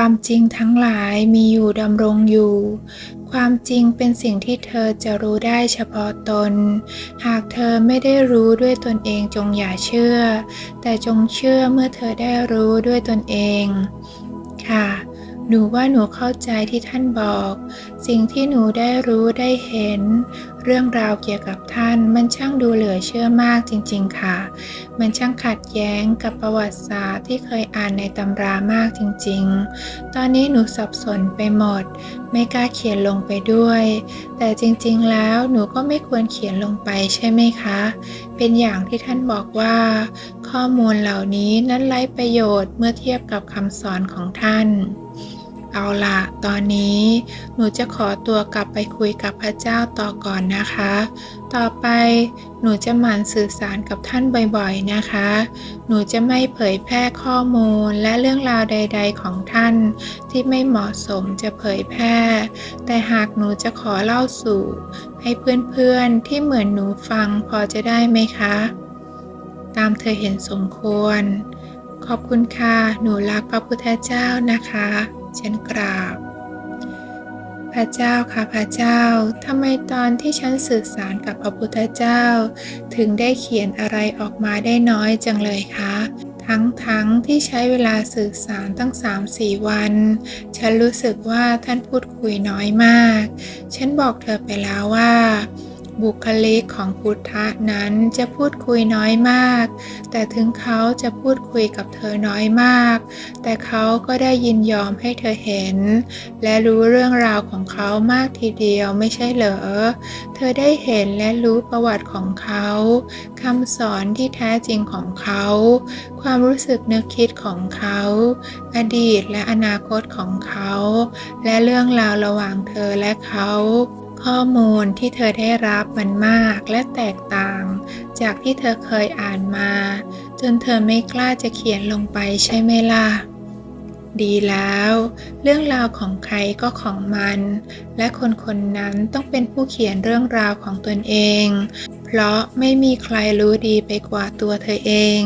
ความจริงทั้งหลายมีอยู่ดำรงอยู่ ความจริงเป็นสิ่งที่เธอจะรู้ได้เฉพาะตน หากเธอไม่ได้รู้ด้วยตนเองจงอย่าเชื่อ แต่จงเชื่อเมื่อเธอได้รู้ด้วยตนเอง ค่ะ หนูว่าหนูเข้าใจที่ท่านบอก สิ่งที่หนูได้รู้ได้เห็น เรื่องราวเกี่ยวกับท่าน มันช่างดูเหลือเชื่อมากจริงๆค่ะ มันช่างขัดแย้งกับประวัติศาสตร์ที่เคยอ่านในตำรามากจริงๆ ตอนนี้หนูสับสนไปหมด ไม่กล้าเขียนลงไปด้วย แต่จริงๆแล้วหนูก็ไม่ควรเขียนลงไปใช่ไหมคะ เป็นอย่างที่ท่านบอกว่า ข้อมูลเหล่านี้นั้นไร้ประโยชน์เมื่อเทียบกับคำสอนของท่าน เอาล่ะตอนนี้หนูจะขอตัวกลับไปคุยกับพระเจ้าต่อก่อนนะคะ ต่อไปหนูจะหมั่นสื่อสารกับท่านบ่อยๆนะคะ หนูจะไม่เผยแพร่ข้อมูลและเรื่องราวใด ๆ ของท่าน ที่ไม่เหมาะสมจะเผยแพร่ แต่หากหนูจะขอเล่าสู่ ให้เพื่อนๆที่เหมือนหนูฟังพอจะได้ไหมคะ ตามเธอเห็นสมควร ขอบคุณค่ะ หนูรักพระพุทธเจ้านะคะ ฉันกราบ พระเจ้าค่ะพระเจ้าทำไมตอนที่ฉันสื่อสารกับพระพุทธเจ้า ถึงได้เขียนอะไรออกมาได้น้อยจังเลยคะทั้งทั้งที่ใช้เวลาสื่อสารตั้ง 3-4 วัน ฉันรู้สึกว่าท่านพูดคุยน้อยมาก ฉันบอกเธอไปแล้วว่า บุคลิกของพุทธะนั้นจะพูดคุยน้อยมาก แต่ถึงเขาจะพูดคุยกับเธอน้อยมาก แต่เขาก็ได้ยินยอมให้เธอเห็น และรู้เรื่องราวของเขามากทีเดียวไม่ใช่เหรอ เธอได้เห็นและรู้ประวัติของเขาคำสอนที่แท้จริงของเขา ความรู้สึกนึกคิดของเขา อดีตและอนาคตของเขา และเรื่องราวระหว่างเธอและเขา ข้อมูลที่เธอได้รับมันมากและแตกต่าง จากที่เธอเคยอ่านมา จนเธอไม่กล้าจะเขียนลงไปใช่ไหมล่ะ ดีแล้ว เรื่องราวของใครก็ของมัน และคนคนนั้นต้องเป็นผู้เขียนเรื่องราวของตนเอง เพราะไม่มีใครรู้ดีไปกว่าตัวเธอเอง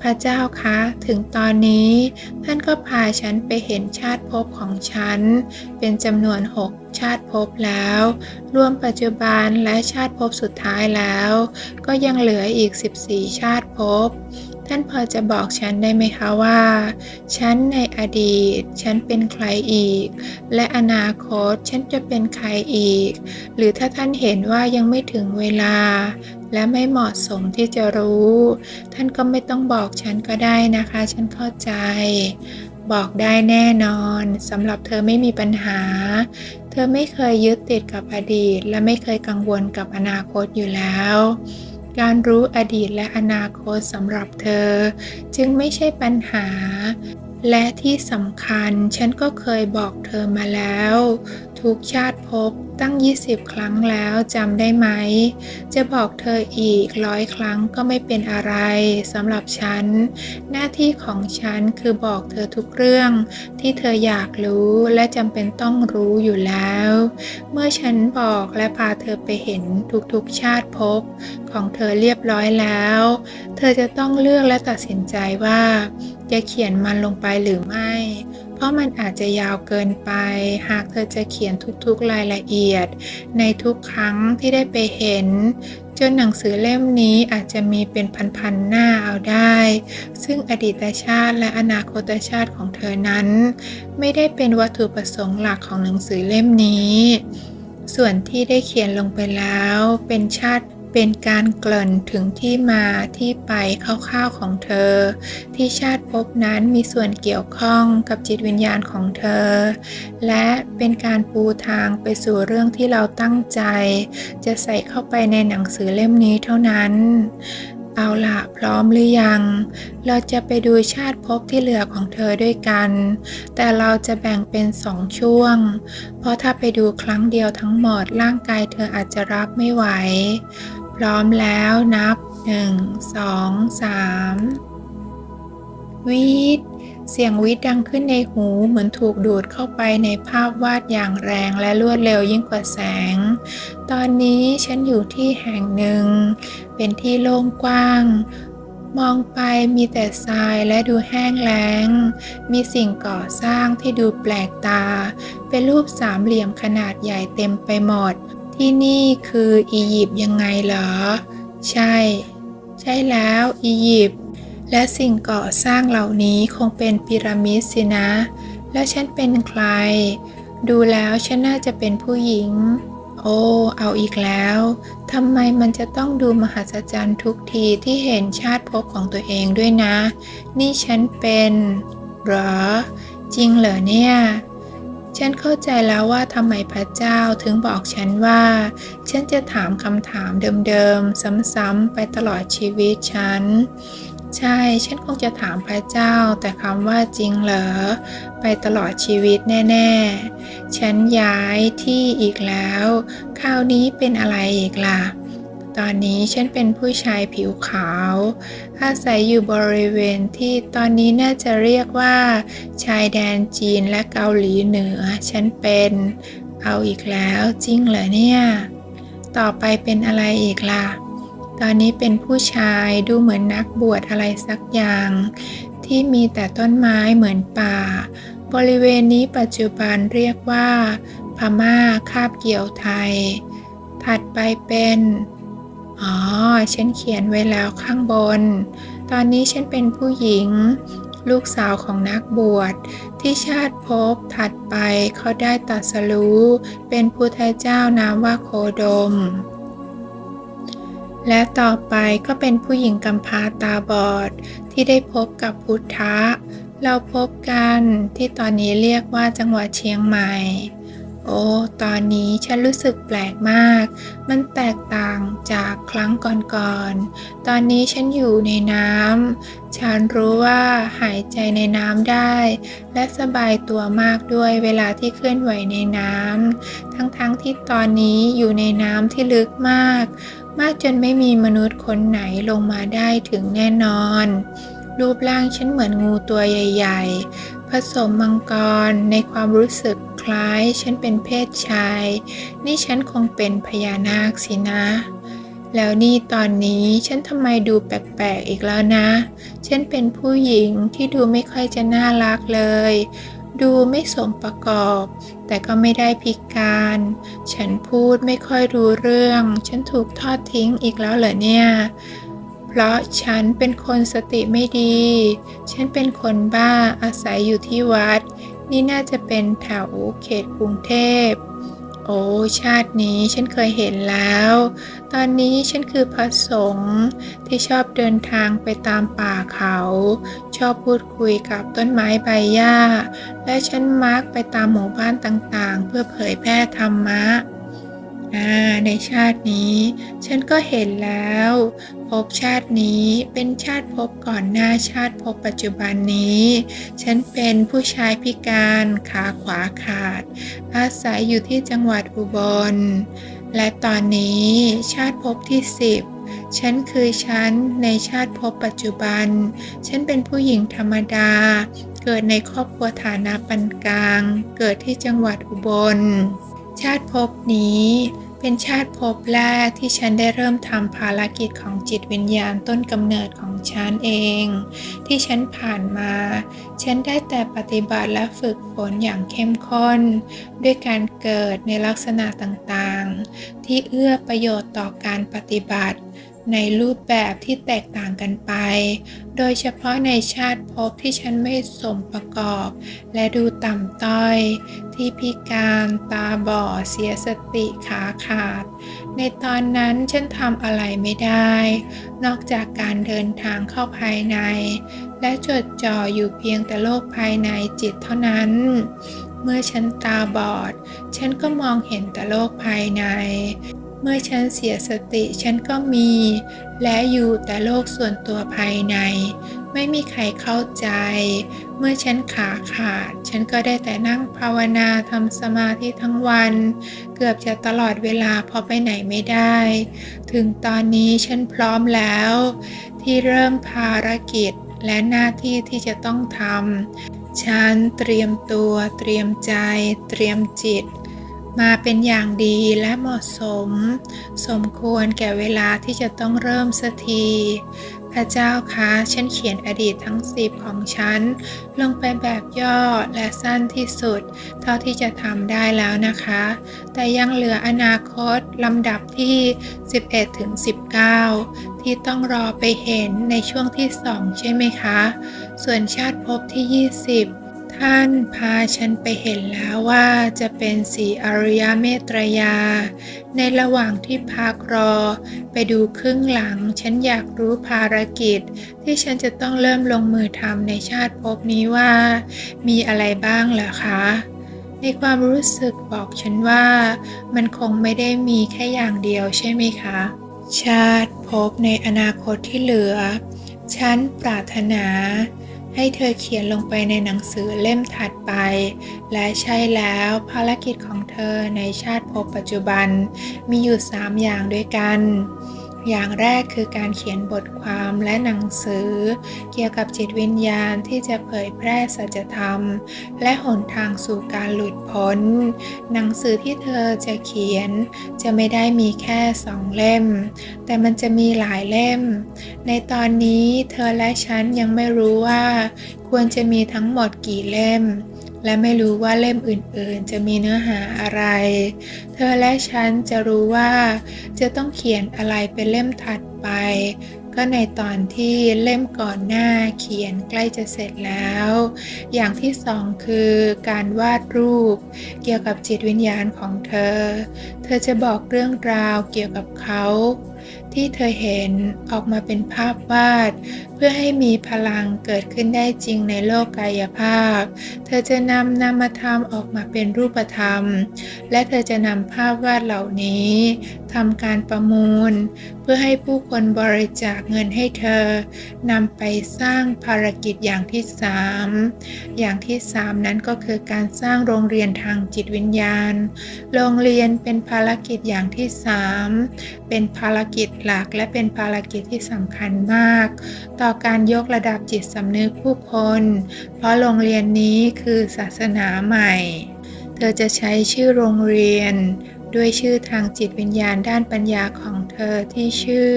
พระเจ้าคะ ถึงตอนนี้ท่านก็พาฉันไปเห็นชาติภพของฉัน เป็นจำนวนหกชาติภพแล้ว รวมปัจจุบันและชาติภพสุดท้ายแล้ว ก็ยังเหลืออีก 14 ชาติภพ ท่านพอจะบอกฉันได้ไหมคะว่า ฉันในอดีต ฉันเป็นใครอีก และอนาคตฉันจะเป็นใครอีก หรือถ้าท่านเห็นว่ายังไม่ถึงเวลา และไม่เหมาะสมที่จะรู้ ท่านก็ไม่ต้องบอกฉันก็ได้นะคะ ฉันเข้าใจ บอกได้แน่นอนสำหรับเธอไม่มีปัญหา เธอไม่เคยยึดติดกับอดีต และไม่เคยกังวลกับอนาคตอยู่แล้ว การรู้อดีตและอนาคตสำหรับเธอ จึงไม่ใช่ปัญหา และที่สำคัญฉันก็เคยบอกเธอมาแล้ว ทุกชาติภพตั้ง 20 ครั้งแล้วจำได้ไหม จะบอกเธออีกร้อยครั้งก็ไม่เป็นอะไรสำหรับฉัน หน้าที่ของฉันคือบอกเธอทุกเรื่อง ที่เธออยากรู้และจำเป็นต้องรู้อยู่แล้ว เมื่อฉันบอกและพาเธอไปเห็นทุกๆชาติภพของเธอเรียบร้อยแล้ว เธอจะต้องเลือกและตัดสินใจว่า จะเขียนมันลงไปหรือไม่ เพราะมันอาจจะยาวเกินไป หากเธอจะเขียนทุกๆรายละเอียด ในทุกครั้งที่ได้ไปเห็น จนหนังสือเล่มนี้อาจจะมีเป็นพันๆหน้าเอาได้ ซึ่งอดีตชาติและอนาคตชาติของเธอนั้น ไม่ได้เป็นวัตถุประสงค์หลักของหนังสือเล่มนี้ ส่วนที่ได้เขียนลงไปแล้วเป็นชาติ เป็นการเกริ่นถึงที่มาที่ไปคร่าวๆของเธอ ที่ชาติภพนั้นมีส่วนเกี่ยวข้องกับจิตวิญญาณของเธอ และเป็นการปูทางไปสู่เรื่องที่เราตั้งใจ จะใส่เข้าไปในหนังสือเล่มนี้เท่านั้นเอาละพร้อมหรือยัง เราจะไปดูชาติภพที่เหลือของเธอด้วยกัน แต่เราจะแบ่งเป็นสองช่วง เพราะถ้าไปดูครั้งเดียวทั้งหมดร่างกายเธออาจจะรับไม่ไหว พร้อมแล้วนับ 1 2 3 วีดเสียงวีดดังขึ้นในหูเหมือนถูกดูดเข้าไปในภาพวาดอย่างแรงและรวดเร็วยิ่งกว่าแสง ตอนนี้ฉันอยู่ที่แห่งหนึ่ง เป็นที่โล่งกว้าง มองไปมีแต่ทรายและดูแห้งแล้ง มีสิ่งก่อสร้างที่ดูแปลกตา เป็นรูปสามเหลี่ยมขนาดใหญ่เต็มไปหมด ที่นี่คืออียิปต์ยังไงเหรอ ใช่ ใช่แล้วอียิปต์และสิ่งก่อสร้างเหล่านี้คงเป็นพีระมิดสินะ แล้วฉันเป็นใคร ดูแล้วฉันน่าจะเป็นผู้หญิง โอ้ เอาอีกแล้วทำไมมันจะต้องดูมหัศจรรย์ทุกทีที่เห็นชาติภพของตัวเองด้วยนะ นี่ฉันเป็น หรอ จริงเหรอเนี่ย ฉันเข้าใจแล้วว่าทำไมพระเจ้าถึงบอกฉันว่า ฉันจะถามคำถามเดิมๆ ซ้ำๆไปตลอดชีวิตฉัน ใช่ ฉันคงจะถามพระเจ้า แต่คำว่าจริงเหรอ ไปตลอดชีวิตแน่ ๆ ฉันย้ายที่อีกแล้ว คราวนี้เป็นอะไรอีกล่ะ ตอนนี้ฉันเป็นผู้ชายผิวขาว อาศัยอยู่บริเวณที่ตอนนี้น่าจะเรียกว่า ชายแดนจีนและเกาหลีเหนือ ฉันเป็น เอาอีกแล้วจริงเหรอเนี่ย ต่อไปเป็นอะไรอีกล่ะ ตอนนี้เป็นผู้ชายดูเหมือนนักบวชอะไรสักอย่าง ที่มีแต่ต้นไม้เหมือนป่า บริเวณนี้ปัจจุบันเรียกว่า พม่าคาบเกี่ยวไทย ถัดไปเป็น อ๋อ ฉันเขียนไว้แล้วข้างบน ตอนนี้ฉันเป็นผู้หญิง ลูกสาวของนักบวช ที่ชาติภพถัดไปเขาได้ตรัสรู้ เป็นพุทธเจ้านามว่าโคดม และต่อไปก็เป็นผู้หญิงกำพร้าตาบอด ที่ได้พบกับพุทธะ เราพบกันที่ตอนนี้เรียกว่าจังหวัดเชียงใหม่ โอ้ ตอนนี้ฉันรู้สึกแปลกมาก มันแตกต่างจากครั้งก่อนๆ ตอนนี้ฉันอยู่ในน้ำ ฉันรู้ว่าหายใจในน้ำได้ และสบายตัวมากด้วยเวลาที่เคลื่อนไหวในน้ำ ทั้งๆทที่ตอนนี้อยู่ในน้ำที่ลึกมาก มากจนไม่มีมนุษย์คนไหนลงมาได้ถึงแน่นอน รูปร่างฉันเหมือนงูตัวใหญ่ ๆ ผสมมังกรในความรู้สึก ล้ายฉันเป็นเพศชาย นี่ฉันคงเป็นพญานาคสินะ แล้วนี่ตอนนี้ฉันทำไมดูแปลกๆอีกแล้วนะ ฉันเป็นผู้หญิงที่ดูไม่ค่อยจะน่ารักเลย ดูไม่สมประกอบ แต่ก็ไม่ได้พิการ ฉันพูดไม่ค่อยรู้เรื่อง ฉันถูกทอดทิ้งอีกแล้วเหรอเนี่ยเพราะฉันเป็นคนสติไม่ดี ฉันเป็นคนบ้าอาศัยอยู่ที่วัด นี่น่าจะเป็นแถวเขตกรุงเทพ โอ้ ชาตินี้ฉันเคยเห็นแล้ว ตอนนี้ฉันคือพระสงฆ์ที่ชอบเดินทางไปตามป่าเขา ชอบพูดคุยกับต้นไม้ใบหญ้า และฉันมักไปตามหมู่บ้านต่างๆ เพื่อเผยแพร่ธรรมะ ในชาตินี้ ฉันก็เห็นแล้วภพชาตินี้เป็นชาติภพก่อนหน้าชาติภพปัจจุบันนี้ ฉันเป็นผู้ชายพิการขาขวาขาด อาศัยอยู่ที่จังหวัดอุบล และตอนนี้ชาติภพที่10ฉันคือฉันในชาติภพปัจจุบัน ฉันเป็นผู้หญิงธรรมดา เกิดในครอบครัวฐานะปานกลาง เกิดที่จังหวัดอุบล ชาติภพนี้เป็นชาติภพแรกที่ฉันได้เริ่มทำภารกิจของจิตวิญญาณต้นกำเนิดของฉันเอง ที่ฉันผ่านมา ฉันได้แต่ปฏิบัติและฝึกฝนอย่างเข้มข้น ด้วยการเกิดในลักษณะต่างๆ ที่เอื้อประโยชน์ต่อการปฏิบัติ ในรูปแบบที่แตกต่างกันไป โดยเฉพาะในชาติภพที่ฉันไม่สมประกอบ และดูต่ำต้อย ที่พิการตาบอดเสียสติขาขาด ในตอนนั้นฉันทำอะไรไม่ได้ นอกจากการเดินทางเข้าภายใน และจดจ่ออยู่เพียงแต่โลกภายในจิตเท่านั้นเมื่อฉันตาบอด ฉันก็มองเห็นแต่โลกภายใน มื่อฉันเสียสติฉันก็มี และอยู่แต่โลกส่วนตัวภายใน ไม่มีใครเข้าใจ เมื่อฉันขาขาด ฉันก็ได้แต่นั่งภาวนาทำสมาธิทั้งวัน เกือบจะตลอดเวลาเพอไปไหนไม่ได้ ถึงตอนนี้ฉันพร้อมแล้ว ที่เริ่มภารกิจและหน้าที่ที่จะต้องทำฉันเตรียมตัว เตรียมใจ เตรียมจิต มาเป็นอย่างดีและเหมาะสม สมควรแก่เวลาที่จะต้องเริ่มสักทีภระเจ้าคะฉันเขียนอดีตทั้งสิบของฉัน ลงไปแบบย่อและสั้นที่สุด เท่าที่จะทำได้แล้วนะคะ แต่ยังเหลืออนาคตลำดับที่ 11ถึง19 ที่ต้องรอไปเห็นในช่วงที่2ใช่ไหมคะ ส่วนชาติภพที่ 20 ท่านพาฉันไปเห็นแล้วว่าจะเป็นสีอริยเมตรยา ในระหว่างที่พักรอ ไปดูครึ่งหลัง ฉันอยากรู้ภารกิจ ที่ฉันจะต้องเริ่มลงมือทำในชาติภพนี้ว่า มีอะไรบ้างเหรอคะในความรู้สึกบอกฉันว่ามันคงไม่ได้มีแค่อย่างเดียวใช่ไหมคะ ชาติภพในอนาคตที่เหลือ ฉันปรารถนา ให้เธอเขียนลงไปในหนังสือเล่มถัดไป และใช่แล้วภารกิจของเธอในชาติภพปัจจุบัน มีอยู่ 3 อย่างด้วยกัน อย่างแรกคือการเขียนบทความและหนังสือ เกี่ยวกับจิตวิญญาณที่จะเผยแพร่สัจธรรม และหนทางสู่การหลุดพ้น หนังสือที่เธอจะเขียน จะไม่ได้มีแค่สองเล่ม แต่มันจะมีหลายเล่ม ในตอนนี้เธอและฉันยังไม่รู้ว่า ควรจะมีทั้งหมดกี่เล่ม และไม่รู้ว่าเล่มอื่นๆ จะมีเนื้อหาอะไร เธอและฉันจะรู้ว่าจะต้องเขียนอะไรเป็นเล่มถัดไป ก็ในตอนที่เล่มก่อนหน้าเขียนใกล้จะเสร็จแล้ว อย่างที่สองคือการวาดรูป เกี่ยวกับจิตวิญญาณของเธอ เธอจะบอกเรื่องราวเกี่ยวกับเขาที่เธอเห็นออกมาเป็นภาพวาดเพื่อให้มีพลังเกิดขึ้นได้จริงในโลกกายภาพ เธอจะนำนามธรรมออกมาเป็นรูปธรรม และเธอจะนำภาพวาดเหล่านี้ทำการประมูล เพื่อให้ผู้คนบริจาคเงินให้เธอนำไปสร้างภารกิจอย่างที่3อย่างที่3นั้นก็คือการสร้างโรงเรียนทางจิตวิญญาณ โรงเรียนเป็นภารกิจอย่างที่3เป็นภารกิจหลักและเป็นภารกิจที่สำคัญมากตต่อการยกระดับจิตสำนึกผู้คน เพราะโรงเรียนนี้คือศาสนาใหม่ เธอจะใช้ชื่อโรงเรียน ด้วยชื่อทางจิตวิญญาณด้านปัญญาของเธอที่ชื่อ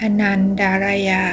อนันดารายา